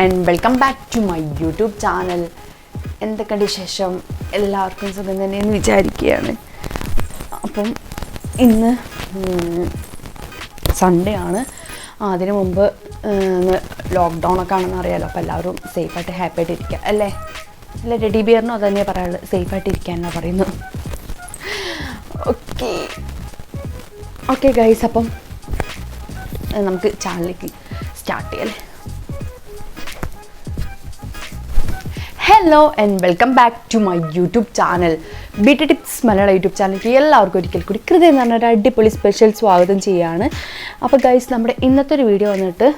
And welcome back to my YouTube channel എന്തൊക്കെയുണ്ട് വിശേഷം? എല്ലാവർക്കും സുഖം തന്നെയെന്ന് വിചാരിക്കുകയാണ്. അപ്പം ഇന്ന് സൺഡേ ആണ്. അതിനു മുമ്പ് ലോക്ക്ഡൗൺ ഒക്കെ ആണെന്ന് അറിയാലോ. അപ്പോൾ എല്ലാവരും സേഫായിട്ട് ഹാപ്പി ആയിട്ട് ഇരിക്കുക അല്ലേ? അല്ല ടെഡി ബിയറിനോ തന്നെയാണ് പറയാനുള്ളത് സേഫായിട്ട് ഇരിക്കാനാണ് പറയുന്നത്. ഓക്കെ ഓക്കെ ഗൈസ് അപ്പം നമുക്ക് ചാനലിലേക്ക് സ്റ്റാർട്ട് ചെയ്യല്ലേ hello and welcome back to my YouTube channel B T tips Malayala YouTube ചാനലിലേക്ക് എല്ലാവർക്കും ഒരിക്കൽ കൂടി കൃതി എന്ന് പറഞ്ഞൊരു അടിപൊളി സ്പെഷ്യൽ സ്വാഗതം ചെയ്യുകയാണ് അപ്പോൾ ഗൈസ് നമ്മുടെ ഇന്നത്തെ ഒരു വീഡിയോ വന്നിട്ട്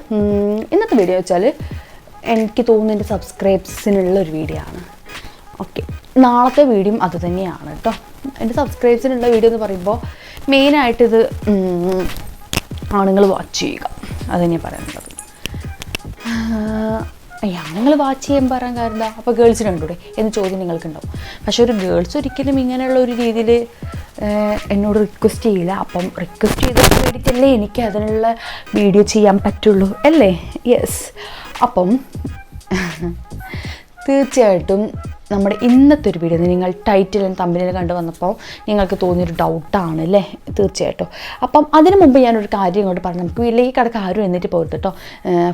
ഇന്നത്തെ വീഡിയോ വെച്ചാൽ എനിക്ക് തോന്നുന്നു എന്റെ സബ്സ്ക്രൈബ്സിനുള്ള ഒരു വീഡിയോ ആണ്. ഓക്കെ നാളത്തെ വീഡിയോ അത് തന്നെയാണ് കേട്ടോ എന്റെ സബ്സ്ക്രൈബ്സിനുള്ള വീഡിയോ എന്ന് പറയുമ്പോൾ മെയിനായിട്ടിത് ആണുങ്ങൾ വാച്ച് ചെയ്യുക. അത് തന്നെയാണ് പറയാനുള്ളത് നിങ്ങൾ വാച്ച് ചെയ്യാൻ പറയാൻ കാരണം അപ്പോൾ ഗേൾസിന് കണ്ടൂടെ? എന്ന് ചോദ്യം നിങ്ങൾക്കുണ്ടാവും. പക്ഷേ ഒരു ഗേൾസ് ഒരിക്കലും ഇങ്ങനെയുള്ള ഒരു രീതിയിൽ എന്നോട് റിക്വസ്റ്റ് ചെയ്യില്ല. അപ്പം റിക്വസ്റ്റ് ചെയ്തതിന് വേണ്ടിയിട്ടല്ലേ എനിക്ക് അതിനുള്ള വീഡിയോ ചെയ്യാൻ പറ്റുള്ളൂ അല്ലേ? യെസ് അപ്പം തീർച്ചയായിട്ടും നമ്മുടെ ഇന്നത്തെ ഒരു വീഡിയോ നിങ്ങൾ ടൈറ്റിലും തമ്മിലും കണ്ടു വന്നപ്പോൾ നിങ്ങൾക്ക് തോന്നിയൊരു ഡൗട്ടാണ് അല്ലേ തീർച്ചയായിട്ടും. അപ്പം അതിന് മുമ്പ് ഞാനൊരു കാര്യം ഇങ്ങോട്ട് പറഞ്ഞു. നമുക്ക് വീട്ടിലേക്ക് കിടക്കാൻ ആരും എന്നിട്ട് പോകരുത് കേട്ടോ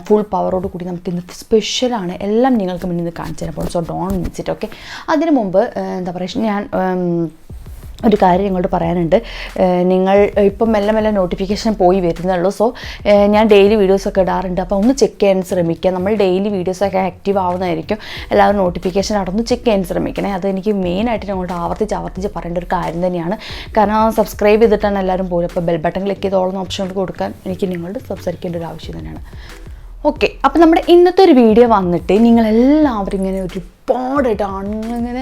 ഫുൾ പവറോട് കൂടി നമുക്ക് ഇന്ന് സ്പെഷ്യലാണ് എല്ലാം നിങ്ങൾക്ക് മുന്നിൽ നിന്ന് കാണിച്ചു തരാം. സോ ഡോൺ വിളിച്ചിട്ട് ഓക്കെ അതിന് മുമ്പ് എന്താ പറയുക ഞാൻ ഒരു കാര്യം ഇങ്ങോട്ട് പറയാനുണ്ട്. നിങ്ങൾ ഇപ്പം മെല്ലെ മെല്ലെ നോട്ടിഫിക്കേഷൻ പോയി വരുന്നുള്ളൂ സോ ഞാൻ ഡെയിലി വീഡിയോസൊക്കെ ഇടാറുണ്ട്. അപ്പോൾ ഒന്ന് ചെക്ക് ചെയ്യാൻ ശ്രമിക്കുക. നമ്മൾ ഡെയിലി വീഡിയോസൊക്കെ ആക്റ്റീവ് ആവുന്നതായിരിക്കും. എല്ലാവരും നോട്ടിഫിക്കേഷൻ അവിടെ ഒന്ന് ചെക്ക് ചെയ്യാൻ ശ്രമിക്കണേ. അത് എനിക്ക് മെയിനായിട്ട് നിങ്ങളോട് ആവർത്തിച്ച് ആവർത്തിച്ച് പറയേണ്ട ഒരു കാര്യം തന്നെയാണ്. കാരണം സബ്സ്ക്രൈബ് ചെയ്തിട്ടാണ് എല്ലാവരും പോലും അപ്പോൾ ബെൽ ബട്ടൺ ക്ലിക്ക് ചെയ്തോളുന്ന ഓപ്ഷൻ കൊടുക്കാൻ എനിക്ക് നിങ്ങളോട് സംസാരിക്കേണ്ട ഒരു ആവശ്യം തന്നെയാണ്. ഓക്കെ അപ്പോൾ നമ്മുടെ ഇന്നത്തെ ഒരു വീഡിയോ വന്നിട്ട് നിങ്ങളെല്ലാവരും ഇങ്ങനെ ഒരുപാടായിട്ട് അങ്ങനെ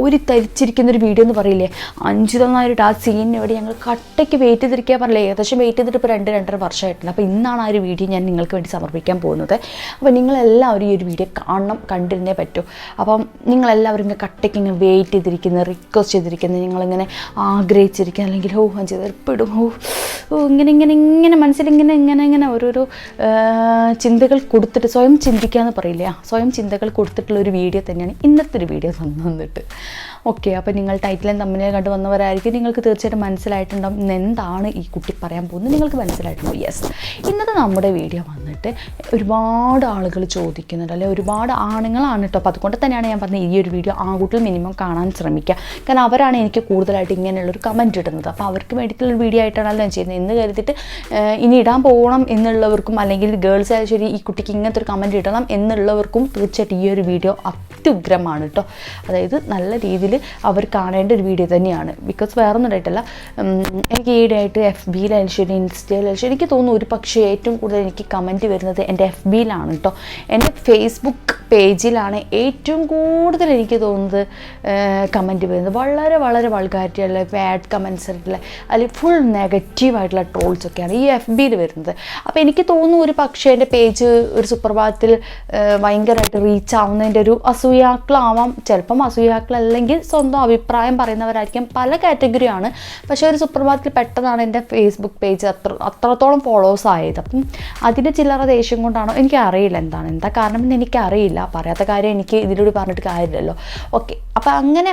ഒരു തരിച്ചിരിക്കുന്ന ഒരു വീഡിയോ എന്ന് പറയില്ലേ? അഞ്ചു തന്നായിട്ട് ആ സീനിന് വേണ്ടി ഞങ്ങൾ കട്ടയ്ക്ക് വെയിറ്റ് ചെയ്തിരിക്കുക പറയില്ല ഏകദേശം വെയിറ്റ് ചെയ്തിട്ട് ഇപ്പോൾ രണ്ട് രണ്ടര വർഷമായിട്ടുണ്ട്. അപ്പോൾ ഇന്നാണ് ആ ഒരു വീഡിയോ ഞാൻ നിങ്ങൾക്ക് വേണ്ടി സമർപ്പിക്കാൻ പോകുന്നത്. അപ്പോൾ നിങ്ങളെല്ലാവരും ഈ ഒരു വീഡിയോ കാണണം കണ്ടിരുന്നേ പറ്റൂ. അപ്പം നിങ്ങളെല്ലാവരും ഇങ്ങനെ കട്ടയ്ക്ക് ഇങ്ങനെ വെയിറ്റ് ചെയ്തിരിക്കുന്നത് റിക്വസ്റ്റ് ചെയ്തിരിക്കുന്നത് നിങ്ങളിങ്ങനെ ആഗ്രഹിച്ചിരിക്കുന്നത് അല്ലെങ്കിൽ ഓ അഞ്ചു തരപ്പെടും ഓ ഓ ഇങ്ങനെ ഇങ്ങനെ ഇങ്ങനെ മനസ്സിലിങ്ങനെ ഇങ്ങനെ ഇങ്ങനെ ഓരോരോ ചിന്തകൾ കൊടുത്തിട്ട് സ്വയം ചിന്തിക്കുക എന്ന് പറയില്ല സ്വയം ചിന്തകൾ കൊടുത്തിട്ടുള്ള ഒരു വീഡിയോ തന്നെയാണ് ഇന്നത്തെ ഒരു വീഡിയോ തന്നിട്ട് ഓക്കെ അപ്പോൾ നിങ്ങൾ ടൈറ്റിലും തമ്മിലും കണ്ട് വന്നവരായിരിക്കും. നിങ്ങൾക്ക് തീർച്ചയായിട്ടും മനസ്സിലായിട്ടുണ്ടാവും ഇന്ന് എന്താണ് ഈ കുട്ടി പറയാൻ പോകുന്നത്. നിങ്ങൾക്ക് മനസ്സിലായിട്ടുണ്ടോ യെസ് ഇന്നത്തെ നമ്മുടെ വീഡിയോ വന്നിട്ട് ഒരുപാട് ആളുകൾ ചോദിക്കുന്നുണ്ട്. അല്ലെ ഒരുപാട് ആണുങ്ങളാണ് കേട്ടോ. അപ്പോൾ അതുകൊണ്ട് തന്നെയാണ് ഞാൻ പറഞ്ഞത് ഈ ഒരു വീഡിയോ ആൺകുട്ടികൾ മിനിമം കാണാൻ ശ്രമിക്കുക. കാരണം അവരാണ് എനിക്ക് കൂടുതലായിട്ട് ഇങ്ങനെയുള്ളൊരു കമന്റ് ഇടുന്നത്. അപ്പോൾ അവർക്ക് വേണ്ടിയിട്ടുള്ള വീഡിയോ ആയിട്ടാണല്ലോ ഞാൻ ചെയ്യുന്നത്. എന്ന് കരുതിയിട്ട് ഇനി ഇടാൻ പോകണം എന്നുള്ളവർക്കും അല്ലെങ്കിൽ ഗേൾസ് ആയാലും ശരി ഈ കുട്ടിക്ക് ഇങ്ങനത്തെ ഒരു കമന്റ് ഇടണം എന്നുള്ളവർക്കും തീർച്ചയായിട്ടും ഈ ഒരു വീഡിയോ അത്യുഗ്രമാണ് കേട്ടോ അതായത് നല്ല രീതിയിൽ അവർ കാണേണ്ട ഒരു വീഡിയോ തന്നെയാണ്. ബിക്കോസ് വേറെ ഒന്നും ഉണ്ടായിട്ടല്ല എനിക്ക് ഈയിടെയായിട്ട് എഫ് ബിയിലായാലും ശരി ഇൻസ്റ്റയിലായാലും ശരി എനിക്ക് തോന്നുന്നു ഒരു പക്ഷേ ഏറ്റവും കൂടുതൽ എനിക്ക് കമന്റ് വരുന്നത് എന്റെ എഫ് ബിയിലാണ് കേട്ടോ എന്റെ ഫേസ്ബുക്ക് പേജിലാണ് ഏറ്റവും കൂടുതൽ എനിക്ക് തോന്നുന്നത് കമന്റ് വരുന്നത്. വളരെ വളരെ വൾഗാരിറ്റിയുള്ള ബാഡ് കമൻസ് ആയിട്ടുള്ള അല്ലെങ്കിൽ ഫുൾ നെഗറ്റീവായിട്ടുള്ള ട്രോൾസൊക്കെയാണ് ഈ എഫ് ബിയിൽ വരുന്നത്. അപ്പോൾ എനിക്ക് തോന്നുന്നു ഒരു പക്ഷേ എന്റെ പേജ് ഒരു സുപ്രഭാതത്തിൽ ഭയങ്കരമായിട്ട് റീച്ച് ആവുന്നതിന്റെ ഒരു അസൂയാക്കളാവാം. ചിലപ്പം അസൂയാക്കളല്ലെങ്കിൽ സ്വന്തം അഭിപ്രായം പറയുന്നവരായിരിക്കും പല കാറ്റഗറിയാണ് പക്ഷേ ഒരു സുപ്രഭാതത്തിൽ പെട്ടെന്നാണ് എന്റെ ഫേസ്ബുക്ക് പേജ് അത്ര അത്രത്തോളം ഫോളോവേഴ്സ് ആയത്. അപ്പം അതിന്റെ ചില്ലറ ദേഷ്യം കൊണ്ടാണോ? എനിക്കറിയില്ല എന്താണ്. എന്താ കാരണം എന്ന് എനിക്കറിയില്ല. പറയാത്ത കാര്യം എനിക്ക് ഇതിലൂടെ പറഞ്ഞിട്ട് കാര്യമില്ലല്ലോ. ഓക്കെ അപ്പം അങ്ങനെ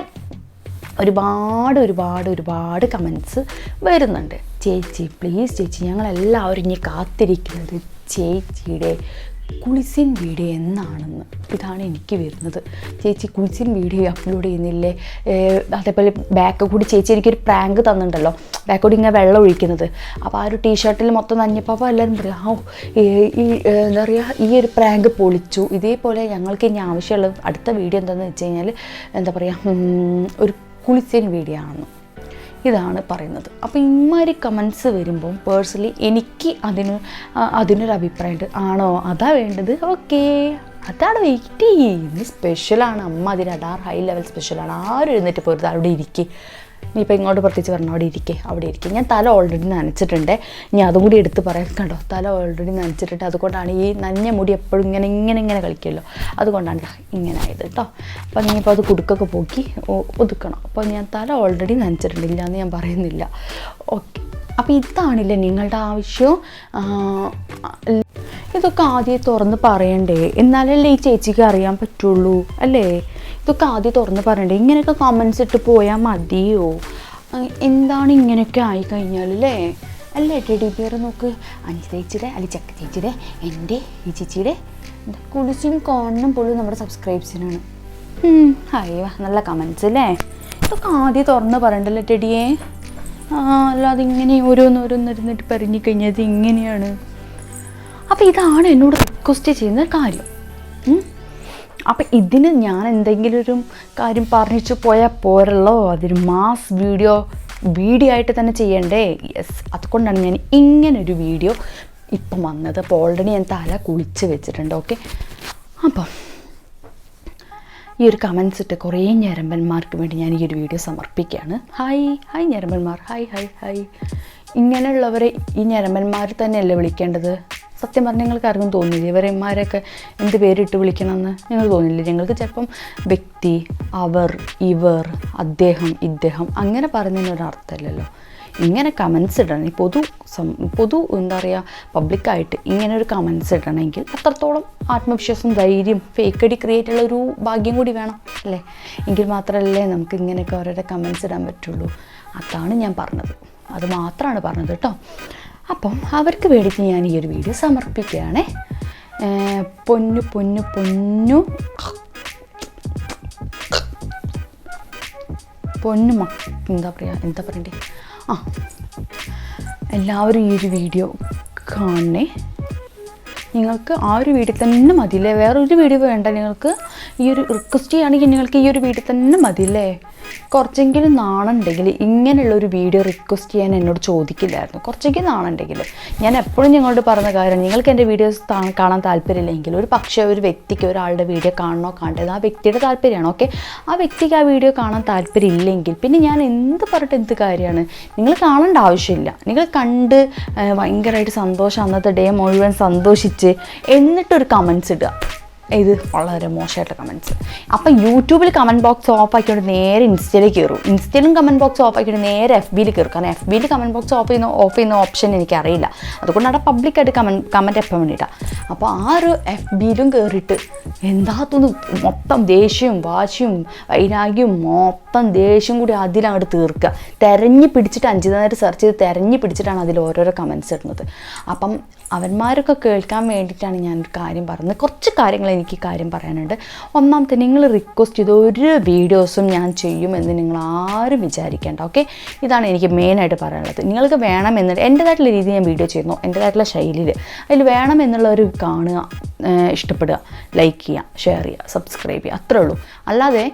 ഒരുപാട് ഒരുപാട് ഒരുപാട് കമൻസ് വരുന്നുണ്ട്. ചേച്ചി പ്ലീസ് ചേച്ചി ഞങ്ങളെല്ലാവരും ഇനി കാത്തിരിക്കുന്നത് ചേച്ചിയുടെ കുളിസിൻ വീഡിയോ എന്നാണെന്ന് ഇതാണ് എനിക്ക് വരുന്നത്. ചേച്ചി കുളിസിൻ വീഡിയോ അപ്ലോഡ് ചെയ്യുന്നില്ലേ? അതേപോലെ ബാക്ക് കൂടി ചേച്ചി എനിക്കൊരു പ്രാങ്ക് തന്നിട്ടുണ്ടല്ലോ. ബാക്ക് കൂടി ഇങ്ങനെ വെള്ളം ഒഴിക്കുന്നത്. അപ്പോൾ ആ ഒരു ടീഷർട്ടിൽ മൊത്തം നഞ്ഞപ്പോൾ അപ്പോൾ എല്ലാവരും പറയാം ആ ഈ- എന്താ പറയുക ഈ ഒരു പ്രാങ്ക് പൊളിച്ചു. ഇതേപോലെ ഞങ്ങൾക്ക് ഇനി ആവശ്യമുള്ള അടുത്ത വീഡിയോ എന്താണെന്ന് വെച്ച് കഴിഞ്ഞാൽ എന്താ പറയുക ഒരു കുളിസിൻ വീഡിയോ ആണെന്ന്. ഇതാണ് പറയുന്നത്. അപ്പോൾ ഇമാതിരി കമൻസ് വരുമ്പം പേഴ്സണലി എനിക്ക് അതിന് അതിനൊരു അഭിപ്രായമുണ്ട്. ആണോ? അതാ വേണ്ടത്? ഓക്കേ. അതാണ് വെയിറ്റ് ചെയ്യുന്നത്. സ്പെഷ്യലാണ് അമ്മ അതിന് അടാർ ഹൈ ലെവൽ സ്പെഷ്യലാണ് ആരും എഴുന്നേറ്റ് പോരുത്. അവിടെ ഇരിക്കുക ഇനിയിപ്പോൾ ഇങ്ങോട്ട് പ്രത്യേകിച്ച് പറഞ്ഞു അവിടെ ഇരിക്കേ അവിടെ ഇരിക്കേ. ഞാൻ തല ഓൾറെഡി നനച്ചിട്ടുണ്ട്. ഞാൻ അതും കൂടി എടുത്ത് പറയാം. കണ്ടോ? തല ഓൾറെഡി നനച്ചിട്ടുണ്ട്. അതുകൊണ്ടാണ് ഈ നനഞ്ഞ മുടി എപ്പോഴും ഇങ്ങനെ ഇങ്ങനെ ഇങ്ങനെ കളിക്കുമല്ലോ. അതുകൊണ്ടാണ് ഇങ്ങനെ ആയത് കേട്ടോ. അപ്പം ഇനിയിപ്പോൾ അത് കുടുക്കൊക്കെ പോക്കി ഒതുക്കണം. അപ്പോൾ ഞാൻ തല ഓൾറെഡി നനച്ചിട്ടുണ്ട് ഇല്ല എന്ന് ഞാൻ പറയുന്നില്ല. ഓക്കെ അപ്പോൾ ഇതാണില്ലേ നിങ്ങളുടെ ആവശ്യം? ഇതൊക്കെ ആദ്യം തുറന്ന് പറയണ്ടേ? എന്നാലല്ലേ ഈ ചേച്ചിക്ക് അറിയാൻ പറ്റുള്ളൂ? അല്ലേ? ഇതൊക്കെ ആദ്യം തുറന്ന് പറയണ്ടേ? ഇങ്ങനെയൊക്കെ കമൻസ് ഇട്ട് പോയാൽ മതിയോ? എന്താണ് ഇങ്ങനെയൊക്കെ ആയി കഴിഞ്ഞാൽ അല്ലേ അല്ലേ ടെഡി ബിയർ നോക്ക്. അഞ്ച് ചേച്ചിയുടെ അല്ലെ ചക്ക ചേച്ചിയുടെ എന്റെ ഈ ചേച്ചിയുടെ. കുളിച്ചും കോണിനും പോലും നമ്മുടെ സബ്സ്ക്രൈബ്സിനാണ് അയ്യോ നല്ല കമൻസ് അല്ലേ ഇതൊക്കെ ആദ്യം തുറന്ന് പറയണ്ടല്ലോ ടെഡിയെ അല്ലാതെ ഇങ്ങനെ ഓരോന്ന് ഓരോന്ന് ഇരുന്നിട്ട് പറഞ്ഞു കഴിഞ്ഞാൽ ഇങ്ങനെയാണ്. അപ്പോൾ ഇതാണ് എന്നോട് റിക്വസ്റ്റ് ചെയ്യുന്ന കാര്യം. അപ്പം ഇതിന് ഞാൻ എന്തെങ്കിലും ഒരു കാര്യം പറഞ്ഞിച്ചു പോയാൽ പോരല്ലോ. അതൊരു മാസ് വീഡിയോ വീഡിയോ ആയിട്ട് തന്നെ ചെയ്യണ്ടേ. യെസ് അതുകൊണ്ടാണ് ഞാൻ ഇങ്ങനൊരു വീഡിയോ ഇപ്പം വന്നത്. അപ്പോൾ ഓൾറെഡി ഞാൻ തല കുളിച്ച് വെച്ചിട്ടുണ്ട് ഓക്കെ അപ്പം ഈ ഒരു കമൻസ് ഇട്ട് കുറേ ഞരമ്പന്മാർക്ക് വേണ്ടി ഞാൻ ഈ ഒരു വീഡിയോ സമർപ്പിക്കുകയാണ്. ഹായ് ഹായ് ഞരമ്പന്മാർ. ഹായ് ഹായ് ഹായ് ഇങ്ങനെയുള്ളവരെ ഈ ഞരമ്പന്മാർ തന്നെയല്ലേ വിളിക്കേണ്ടത്? സത്യം പറഞ്ഞാൽ ഞങ്ങൾക്ക് ആർക്കും തോന്നില്ല ഇവരെമാരൊക്കെ എന്ത് പേരിട്ട് വിളിക്കണമെന്ന് ഞങ്ങൾ തോന്നില്ല ഞങ്ങൾക്ക് ചിലപ്പം വ്യക്തി അവർ ഇവർ അദ്ദേഹം ഇദ്ദേഹം അങ്ങനെ പറഞ്ഞതിനൊരർത്ഥമല്ലല്ലോ ഇങ്ങനെ കമൻസ് ഇടണം. പൊതു പൊതു എന്താ പറയുക പബ്ലിക്കായിട്ട് ഇങ്ങനെ ഒരു കമൻസ് ഇടണമെങ്കിൽ അത്രത്തോളം ആത്മവിശ്വാസം ധൈര്യം ഫേക്ക് ക്രിയേറ്റ് ഉള്ള ഒരു ഭാഗ്യം കൂടി വേണം അല്ലേ? എങ്കിൽ മാത്രമല്ലേ നമുക്ക് ഇങ്ങനെയൊക്കെ അവരുടെ കമൻസ് ഇടാൻ പറ്റുള്ളൂ. അതാണ് ഞാൻ പറഞ്ഞത്. അത് മാത്രമാണ് പറഞ്ഞത് കേട്ടോ. അപ്പം അവർക്ക് വേണ്ടിയിട്ട് ഞാൻ ഈ ഒരു വീഡിയോ സമർപ്പിക്കുകയാണേ. പൊന്നു പൊന്നു പൊന്നു. പൊന്നു എന്താ പറയുക എന്താ പറയണ്ടേ? ആ എല്ലാവരും ഈ ഒരു വീഡിയോ കാണണേ. നിങ്ങൾക്ക് ആ ഒരു വീഡിയോ തന്നെ മതിയില്ലേ? വേറൊരു വീഡിയോ വേണ്ട നിങ്ങൾക്ക്. ഈ ഒരു റിക്വസ്റ്റ് ചെയ്യുകയാണെങ്കിൽ നിങ്ങൾക്ക് ഈ ഒരു വീഡിയോ തന്നെ മതിയില്ലേ? കുറച്ചെങ്കിലും നാണുണ്ടെങ്കിൽ ഇങ്ങനെയുള്ള ഒരു വീഡിയോ റിക്വസ്റ്റ് ചെയ്യാൻ എന്നോട് ചോദിക്കില്ലായിരുന്നു. കുറച്ചെങ്കിലും നാണുണ്ടെങ്കിൽ. ഞാൻ എപ്പോഴും നിങ്ങളോട് പറഞ്ഞ കാര്യം നിങ്ങൾക്ക് എന്റെ വീഡിയോസ് കാണാൻ താല്പര്യമില്ലെങ്കിൽ ഒരു പക്ഷേ ഒരു വ്യക്തിക്ക് ഒരാളുടെ വീഡിയോ കാണണോ കാണേണ്ടത് ആ വ്യക്തിയുടെ താല്പര്യമാണ് ഓക്കെ ആ വ്യക്തിക്ക് ആ വീഡിയോ കാണാൻ താല്പര്യമില്ലെങ്കിൽ പിന്നെ ഞാൻ എന്ത് പറഞ്ഞിട്ട് എന്ത് കാര്യമാണ്? നിങ്ങൾ കാണേണ്ട ആവശ്യമില്ല. നിങ്ങൾ കണ്ട് ഭയങ്കരമായിട്ട് സന്തോഷം അന്നത്തെ ഡേ മുഴുവൻ സന്തോഷിച്ച് എന്നിട്ടൊരു കമൻസ് ഇടുക. ഇത് വളരെ മോശമായിട്ടുള്ള കമന്റ്സ് അപ്പം യൂട്യൂബിൽ കമന്റ് ബോക്സ് ഓഫ് ആക്കിയിട്ട് നേരെ ഇൻസ്റ്റയിലേക്ക് കയറും ഇൻസ്റ്റയിലും കമന്റ് ബോക്സ് ഓഫ് ആക്കിയിട്ട് നേരെ എഫ് ബിയിൽ കയറും കാരണം എഫ് ബിയിൽ കമന്റ് ബോക്സ് ഓഫ് ചെയ്യുന്ന ഓഫ് ചെയ്യുന്ന ഓപ്ഷൻ എനിക്കറിയില്ല. അവിടെ പബ്ലിക്കായിട്ട് കമന്റ് കമന്റ് എപ്പം വേണ്ടിയിട്ടാണ് അപ്പോൾ ആ ഒരു എഫ് ബിയിലും കയറിയിട്ട് എന്താത്തൊന്ന്? മൊത്തം ദേഷ്യവും വാശിയും വൈരാഗ്യവും മൊത്തം ദേഷ്യം കൂടി അതിലങ്ങോട്ട് തീർക്കുക തിരഞ്ഞു പിടിച്ചിട്ട് അഞ്ച് നേരം സെർച്ച് ചെയ്ത് തിരഞ്ഞു പിടിച്ചിട്ടാണ് അതിൽ ഓരോരോ കമന്റ്സ് ഇടുന്നത്. അപ്പം അവന്മാരൊക്കെ കേൾക്കാൻ വേണ്ടിയിട്ടാണ് ഞാനൊരു കാര്യം പറഞ്ഞത്. കുറച്ച് കാര്യങ്ങൾ എനിക്ക് ഈ കാര്യം പറയാനുണ്ട്. ഒന്നാമത്തെ നിങ്ങൾ റിക്വസ്റ്റ് ചെയ്ത ഒരു വീഡിയോസും ഞാൻ ചെയ്യുമെന്ന് നിങ്ങൾ ആരും വിചാരിക്കേണ്ട ഓക്കെ ഇതാണ് എനിക്ക് മെയിനായിട്ട് പറയാനുള്ളത്. നിങ്ങൾക്ക് വേണമെന്ന് എന്റേതായിട്ടുള്ള രീതിയിൽ ഞാൻ വീഡിയോ ചെയ്യുന്നു എന്റേതായിട്ടുള്ള ശൈലിയിൽ. അതിൽ വേണമെന്നുള്ളവർ കാണുക ഇഷ്ടപ്പെടുക ലൈക്ക് ചെയ്യുക ഷെയർ ചെയ്യുക സബ്സ്ക്രൈബ് ചെയ്യുക അത്രേ ഉള്ളൂ. അല്ലാതെ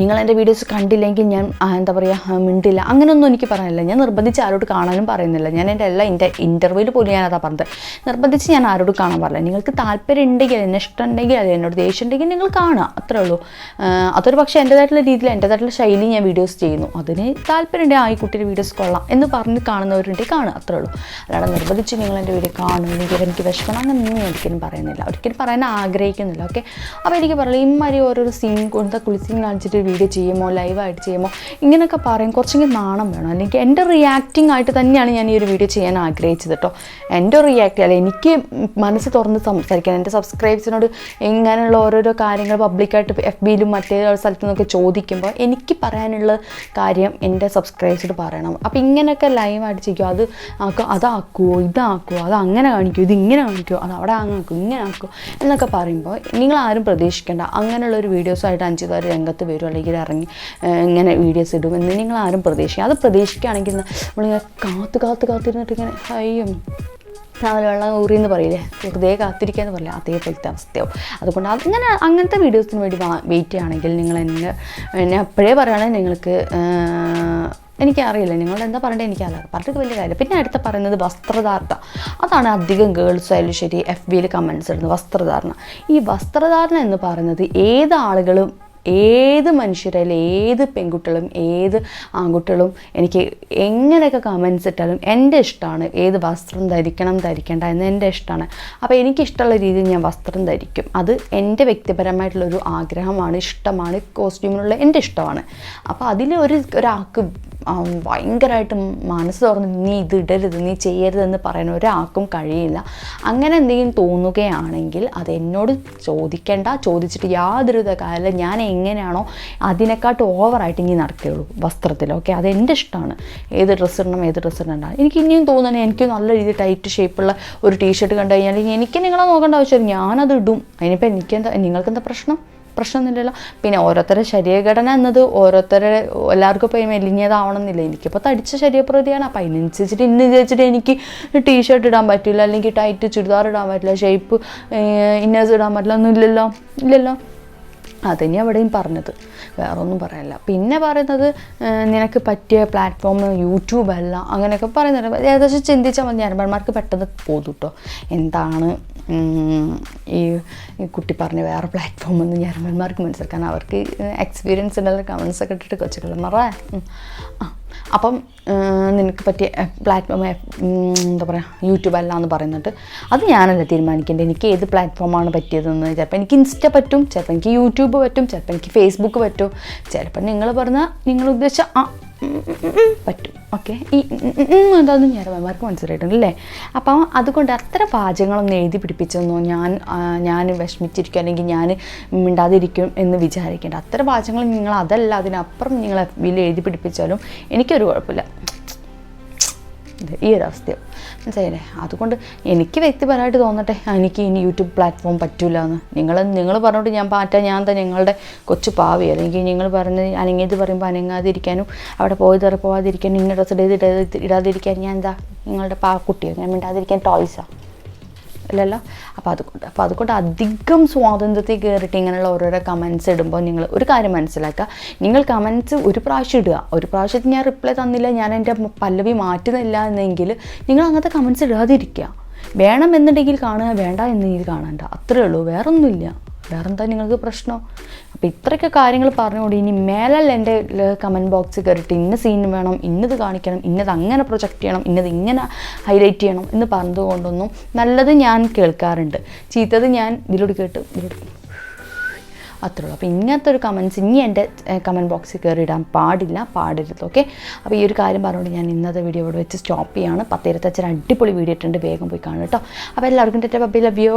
നിങ്ങൾ എന്റെ വീഡിയോസ് കണ്ടില്ലെങ്കിൽ ഞാൻ എന്താ പറയുക മിണ്ടില്ല. അങ്ങനെയൊന്നും എനിക്ക് പറയാനില്ല. ഞാൻ നിർബന്ധിച്ച് ആരോട് കാണാനും പറയുന്നില്ല. ഞാൻ എന്റെ എല്ലാ ഇന്റെ ഇന്റർവ്യൂവിൽ പോലും ഞാൻ അതാ പറഞ്ഞത്. നിർബന്ധിച്ച് ഞാൻ ആരോട് കാണാൻ പറയില്ല നിങ്ങൾക്ക് താല്പര്യം ഉണ്ടെങ്കിൽ എന്നെ ഇഷ്ടം ഉണ്ടെങ്കിൽ അത് എന്നോട് ദേഷ്യം ഉണ്ടെങ്കിൽ നിങ്ങൾ കാണുക. അത്രേ ഉള്ളൂ. അതൊരു പക്ഷേ എന്റേതായിട്ടുള്ള രീതിയിൽ എന്റേതായിട്ടുള്ള ശൈലി ഞാൻ വീഡിയോസ് ചെയ്യുന്നു. അതിന് താല്പര്യം ഉണ്ടെങ്കിൽ ആ കുട്ടിയുടെ വീഡിയോസ് കൊള്ളാം എന്ന് പറഞ്ഞ് കാണുന്നവരുണ്ടെങ്കിൽ കാണുക. അത്രേ ഉള്ളൂ. അല്ലാതെ നിർബന്ധിച്ച് നിങ്ങൾ എന്റെ വീഡിയോ കാണുന്നെങ്കിൽ എനിക്ക് വിഷമം. അങ്ങനെയൊന്നും ഞാൻ ഒരിക്കലും പറയുന്നില്ല. ഒരിക്കലും പറയാൻ ആഗ്രഹിക്കുന്നില്ല. ഓക്കെ അപ്പോൾ എനിക്ക് പറയുള്ളൂ ഇമ്മാതിരി ഓരോരോ സീൻ കൊടുത്ത കുളിസീൻ കാണിച്ചിട്ട് വീഡിയോ ചെയ്യുമോ ലൈവായിട്ട് ചെയ്യുമോ ഇങ്ങനെയൊക്കെ പറയും. കുറച്ചെങ്കിൽ നാണം വേണം. അല്ലെങ്കിൽ എന്റെ റിയാക്റ്റിംഗ് ആയിട്ട് തന്നെയാണ് ഞാൻ ഈ ഒരു വീഡിയോ ചെയ്യാൻ ആഗ്രഹിച്ചത് കേട്ടോ. എന്റെ റിയാക്ട് അല്ല എനിക്ക് മനസ്സ് തുറന്ന് സംസാരിക്കാൻ എന്റെ സബ്സ്ക്രൈബ്സിനോട് ഇങ്ങനെയുള്ള ഓരോരോ കാര്യങ്ങൾ പബ്ലിക്കായിട്ട് എഫ് ബിയിലും മറ്റേ സ്ഥലത്തു നിന്നൊക്കെ ചോദിക്കുമ്പോൾ എനിക്ക് പറയാനുള്ള കാര്യം എന്റെ സബ്സ്ക്രൈബ്സിനോട് പറയണം. അപ്പോൾ ഇങ്ങനെയൊക്കെ ലൈവായിട്ട് ചെയ്യും അത് ആക്കുക അതാക്കുമോ ഇതാക്കുമോ അത് അങ്ങനെ കാണിക്കുമോ ഇത് ഇങ്ങനെ കാണിക്കുമോ അത് അവിടെ അങ്ങനെ ആക്കുമോ ഇങ്ങനെ ആക്കുമോ എന്നൊക്കെ പറയുമ്പോൾ നിങ്ങൾ ആരും പ്രതീക്ഷിക്കേണ്ട. അങ്ങനെയുള്ള ഒരു വീഡിയോസായിട്ട് അഞ്ചു പേർ രംഗത്ത് വരും. അല്ലെങ്കിൽ ഇറങ്ങി ഇങ്ങനെ വീഡിയോസ് ഇടും എന്ന് നിങ്ങൾ ആരും പ്രതീക്ഷിക്കുക അത് പ്രതീക്ഷിക്കുകയാണെങ്കിൽ നമ്മളിങ്ങനെ കാത്തു കാത്തു കാത്തിരുന്നിട്ട് ഇങ്ങനെ അയ്യോ രാവിലെ വെള്ളം ഊറി എന്ന് പറയില്ലേ? വെറുതെ കാത്തിരിക്കുക എന്ന് പറയില്ല അതേപോലത്തെ അവസ്ഥയാവും. അതുകൊണ്ട് അങ്ങനെ അങ്ങനത്തെ വീഡിയോസിന് വേണ്ടി വെയിറ്റ് ചെയ്യുകയാണെങ്കിൽ നിങ്ങൾ എന്നെ എന്നെ അപ്പോഴേ പറയുകയാണെങ്കിൽ നിങ്ങൾക്ക് എനിക്കറിയില്ല. നിങ്ങൾ എന്താ പറയേണ്ടത് എനിക്കറിയാം പറഞ്ഞിട്ട് വലിയ കാര്യം പിന്നെ അടുത്ത പറയുന്നത് വസ്ത്രധാരണ. അതാണ് അധികം ഗേൾസ് ആയാലും ശരി എഫ് ബിയിൽ കമൻസ് ഇടുന്നത് വസ്ത്രധാരണ. ഈ വസ്ത്രധാരണ എന്ന് പറയുന്നത് ഏത് ആളുകളും ഏത് മനുഷ്യരായാലും ഏത് പെൺകുട്ടികളും ഏത് ആൺകുട്ടികളും എനിക്ക് എങ്ങനെയൊക്കെ കമൻസ് ഇട്ടാലും എന്റെ ഇഷ്ടമാണ്. ഏത് വസ്ത്രം ധരിക്കണം ധരിക്കേണ്ട എന്ന് എന്റെ ഇഷ്ടമാണ്. അപ്പോൾ എനിക്കിഷ്ടമുള്ള രീതിയിൽ ഞാൻ വസ്ത്രം ധരിക്കും. അത് എന്റെ വ്യക്തിപരമായിട്ടുള്ളൊരു ആഗ്രഹമാണ് ഇഷ്ടമാണ് കോസ്റ്റ്യൂമിനുള്ള എന്റെ ഇഷ്ടമാണ്. അപ്പോൾ അതിൽ ഒരു ഒരാൾക്ക് ഭയങ്കരമായിട്ട് മനസ്സ് തുറന്ന് നീ ഇത് ഇടരുത് നീ ചെയ്യരുതെന്ന് പറയാൻ ഒരാൾക്കും കഴിയില്ല. അങ്ങനെ എന്തെങ്കിലും തോന്നുകയാണെങ്കിൽ അത് എന്നോട് ചോദിക്കേണ്ട ചോദിച്ചിട്ട് യാതൊരു കാലം ഞാൻ എങ്ങനെയാണോ അതിനെക്കാട്ട് ഓവറായിട്ട് ഇനി നടക്കുകയുള്ളൂ വസ്ത്രത്തിൽ. ഓക്കെ? അത് എന്റെ ഇഷ്ടമാണ്. ഏത് ഡ്രസ്സ് ഇടണം ഏത് ഡ്രസ്സ് ഇടണ്ടാണ് എനിക്ക് ഇനിയും തോന്നുന്നത് എനിക്ക് നല്ല രീതിയിൽ ടൈറ്റ് ഷേപ്പുള്ള ഒരു ടീഷർട്ട് കണ്ടു കഴിഞ്ഞാൽ എനിക്ക് നിങ്ങളെ നോക്കേണ്ട ആവശ്യമില്ല. ഞാനത് ഇടും. അതിനിപ്പോൾ എനിക്കെന്താ നിങ്ങൾക്കെന്താ പ്രശ്നം? പ്രശ്നമൊന്നുമില്ലല്ലോ പിന്നെ ഓരോരുത്തരുടെ ശരീരഘടന എന്നത് ഓരോരുത്തരുടെ എല്ലാവർക്കും ഇപ്പോൾ മെലിഞ്ഞതാവണം എന്നില്ല എനിക്കിപ്പോൾ തടിച്ച ശരീരപ്രതിയാണ്. അപ്പോൾ അതിനനുസരിച്ചിട്ട് ഇന്ന് വിചാരിച്ചിട്ട് എനിക്ക് ടീഷർട്ട് ഇടാൻ പറ്റില്ല. അല്ലെങ്കിൽ ടൈറ്റ് ചുരിദാർ ഇടാൻ പറ്റില്ല. ഷേപ്പ് ഇന്നേഴ്സ് ഇടാൻ പറ്റില്ല. ഒന്നും ഇല്ലല്ലോ. ഇല്ലല്ലോ. അതന്നെ അവിടെയും പറഞ്ഞത്. വേറെ ഒന്നും പറയാനില്ല പിന്നെ പറയുന്നത് നിനക്ക് പറ്റിയ പ്ലാറ്റ്ഫോം യൂട്യൂബ് അല്ല അങ്ങനെയൊക്കെ പറയുന്നുണ്ട്. ഏകദേശം ചിന്തിച്ചാൽ മതി. ഞാനന്മാർക്ക് പെട്ടെന്ന് പോകും കേട്ടോ എന്താണ് ഈ കുട്ടി പറഞ്ഞ വേറെ പ്ലാറ്റ്ഫോം എന്ന് ഞാനന്മാർക്ക് മനസ്സിലാക്കാൻ അവർക്ക് എക്സ്പീരിയൻസ് ഉണ്ടല്ലോ. കമൻസ് ഒക്കെ ഇട്ടിട്ട് കൊച്ചുകൾ മറ ആ അപ്പം നിനക്ക് പറ്റിയ പ്ലാറ്റ്ഫോം എന്താ പറയുക യൂട്യൂബ് അല്ല എന്ന് പറയുന്നുണ്ട് അത് ഞാനല്ല തീരുമാനിക്കേണ്ടത്? എനിക്ക് ഏത് പ്ലാറ്റ്ഫോമാണ് പറ്റിയതെന്ന് ചിലപ്പോൾ എനിക്ക് ഇൻസ്റ്റ പറ്റും ചിലപ്പോൾ എനിക്ക് യൂട്യൂബ് പറ്റും ചിലപ്പോൾ എനിക്ക് ഫേസ്ബുക്ക് പറ്റും. ചിലപ്പോൾ നിങ്ങൾ പറഞ്ഞ നിങ്ങൾ ഉദ്ദേശിച്ച ആ പറ്റും. ഓക്കെ ഈ അതൊന്നും ഉം, ഉം എന്താണെന്ന് ഞാനന്മാർക്ക് മനസ്സിലായിട്ടുണ്ട് അല്ലേ? അപ്പോൾ അതുകൊണ്ട് അത്ര പാചകങ്ങളൊന്നും എഴുതി പിടിപ്പിച്ചൊന്നും ഞാൻ ഞാൻ വിഷമിച്ചിരിക്കും അല്ലെങ്കിൽ ഞാൻ മിണ്ടാതിരിക്കും എന്ന് വിചാരിക്കേണ്ട. അത്ര പാചകങ്ങൾ നിങ്ങൾ അതല്ല അതിനപ്പുറം നിങ്ങൾ എഫ് ബിയിൽ എഴുതി പിടിപ്പിച്ചാലും എനിക്കൊരു കുഴപ്പമില്ല. ഇത് ഈ ഒരു മനസ്സിലായില്ലേ? അതുകൊണ്ട് എനിക്ക് വ്യക്തിപരമായിട്ട് തോന്നട്ടെ എനിക്ക് ഇനി യൂട്യൂബ് പ്ലാറ്റ്ഫോം പറ്റൂല എന്ന് നിങ്ങൾ നിങ്ങൾ പറഞ്ഞോട്ട് ഞാൻ പാറ്റ ഞാൻ തന്നെ നിങ്ങളുടെ കൊച്ചു പാവി. അല്ലെങ്കിൽ നിങ്ങൾ പറഞ്ഞ് അനങ്ങിയത് പറയുമ്പോൾ അനങ്ങാതിരിക്കാനും അവിടെ പോയി തറ പോവാതിരിക്കാനും ഇന്ന ഡ്രസ്സ് ഇടത് ഇടാതിരിക്കാൻ ഞാൻ എന്താ നിങ്ങളുടെ പാ കുട്ടിയോ ഞാൻ മിണ്ടാതിരിക്കാൻ ടോയ്സാണ് അല്ലല്ലോ. അപ്പോൾ അതുകൊണ്ട് അപ്പോൾ അതുകൊണ്ട് അധികം സ്വാതന്ത്ര്യത്തിൽ കയറിയിട്ട് ഇങ്ങനെയുള്ള ഓരോരോ കമൻസ് ഇടുമ്പോൾ നിങ്ങൾ ഒരു കാര്യം മനസ്സിലാക്കുക. നിങ്ങൾ കമൻസ് ഒരു പ്രാവശ്യം ഇടുക. ഒരു പ്രാവശ്യത്തിന് ഞാൻ റിപ്ലൈ തന്നില്ല ഞാൻ എന്റെ പല്ലവി മാറ്റുന്നില്ല എന്നെങ്കിൽ നിങ്ങൾ അങ്ങനത്തെ കമൻസ് ഇടാതിരിക്കുക. വേണമെന്നുണ്ടെങ്കിൽ കാണുക വേണ്ട എന്നെങ്കിൽ കാണണ്ട. അത്രേ ഉള്ളൂ. വേറൊന്നുമില്ല. വേറെന്താ നിങ്ങൾക്ക് പ്രശ്നം? അപ്പോൾ ഇത്രയൊക്കെ കാര്യങ്ങൾ പറഞ്ഞുകൊണ്ട് ഇനി മേലല്ല എന്റെ കമന്റ് ബോക്സ് കയറിയിട്ട് ഇന്ന സീൻ വേണം ഇന്നത് കാണിക്കണം ഇന്നത് അങ്ങനെ പ്രൊജക്റ്റ് ചെയ്യണം ഇന്നത് ഇങ്ങനെ ഹൈലൈറ്റ് ചെയ്യണം എന്ന് പറഞ്ഞതുകൊണ്ടൊന്നും നല്ലത് ഞാൻ കേൾക്കാറുണ്ട്. ചീത്തത് ഞാൻ ഇതിലൂടെ കേട്ട് ഇതിലൂടെ അത്രേ ഉള്ളൂ. അപ്പോൾ ഇങ്ങനത്തെ ഒരു കമൻസ് ഇനി എന്റെ കമന്റ് ബോക്സിൽ കയറി ഇടാൻ പാടില്ല പാടരുത് ഓക്കെ അപ്പോൾ ഈ ഒരു കാര്യം പറഞ്ഞുകൊണ്ട് ഞാൻ ഇന്നത്തെ വീഡിയോ ഇവിടെ വെച്ച് സ്റ്റോപ്പ് ചെയ്യാണ്. പത്തിരുപത്തച്ഛൻ അടിപൊളി വീഡിയോ ഇട്ടുണ്ട് വേഗം പോയി കാണും കേട്ടോ. അപ്പോൾ എല്ലാവർക്കും ടെറ്റ ബബി ലവ് യു